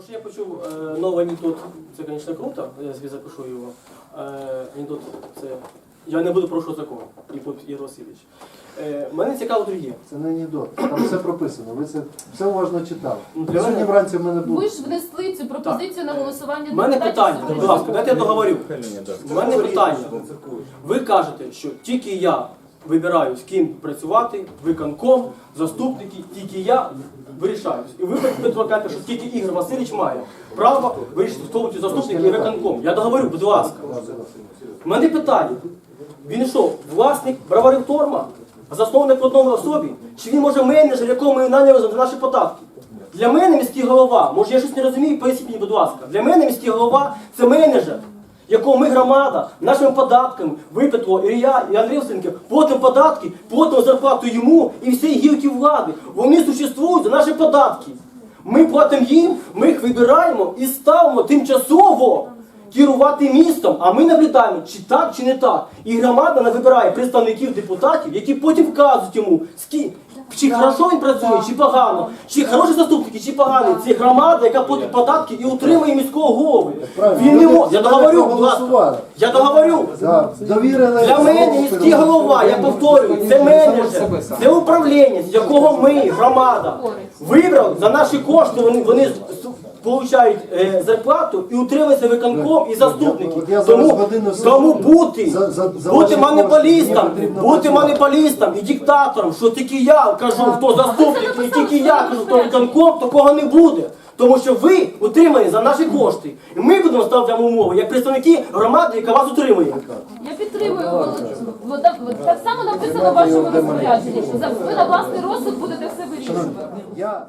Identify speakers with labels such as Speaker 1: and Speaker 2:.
Speaker 1: То, що я почув е, новий анекдот, це, звісно, круто, я собі запишу його. Е, анекдот це. Я не буду прошу закон, Ігор Ігор Васильович. Е, мене цікаво друге.
Speaker 2: Це не анекдот, там все прописано. Ви це все уважно читали.
Speaker 1: Ну, для
Speaker 2: Сьогодні
Speaker 1: мене-
Speaker 2: вранці в мене був.
Speaker 3: Ви ж внесли цю пропозицію на голосування
Speaker 1: У мене
Speaker 3: депутатів
Speaker 1: питання, будь ласка, дайте я договорю. У мене питання. Ви кажете, що тільки я вибираю, з ким працювати, виконком, заступники, тільки я вирішаю. І ви Петро кажете, що тільки Ігор Васильович має право вирішити, хто будуть заступники і виконком. Я договорю, будь ласка. Мене питання. Він що, власник броварів Торма, засновник в одному особі? Чи він може менеджер, якого ми наняли за наші податки? Для мене міський голова, може я щось не розумію, поясніть мені, будь ласка. Для мене міський голова це менеджер, якого ми громада нашими податками Випитло і я, і Андрій Васильович, платимо податки, платимо зарплату йому і всій гілки влади. Вони существують за наші податки. Ми платимо їм, ми їх вибираємо і ставимо тимчасово керувати містом, а ми наблюдаємо, чи так, чи не так. І громада не вибирає представників депутатів, які потім вказують йому, чи хорошо він працює, чи погано, чи хороші заступники, чи погані. Це громада, яка платить податки і утримує міського голови. Він не може. Я договорю, будь ласка. Я договорю. Для мене міський голова, я повторюю, це менеджер, це управління, з якого ми, громада, вибрав за наші кошти, вони, вони получають е, зарплату і утримуються виконком і заступники.
Speaker 2: От я зараз
Speaker 1: Тому,
Speaker 2: годину
Speaker 1: тому бути,
Speaker 2: За- за- за
Speaker 1: бути
Speaker 2: ваші кошти мені потрібно
Speaker 1: бути
Speaker 2: працювати.
Speaker 1: монополістом і диктатором, що тільки я кажу, хто заступник, і тільки я кажу, хто виконком, такого не буде. Тому що ви утримані за наші кошти. І ми будемо ставити вам умови, як представники громади, яка вас утримує.
Speaker 3: Я підтримую. Бо так- Так само написано в вашому розпорядженні, що за- ви на власний розсуд будете все вирішувати.
Speaker 2: Я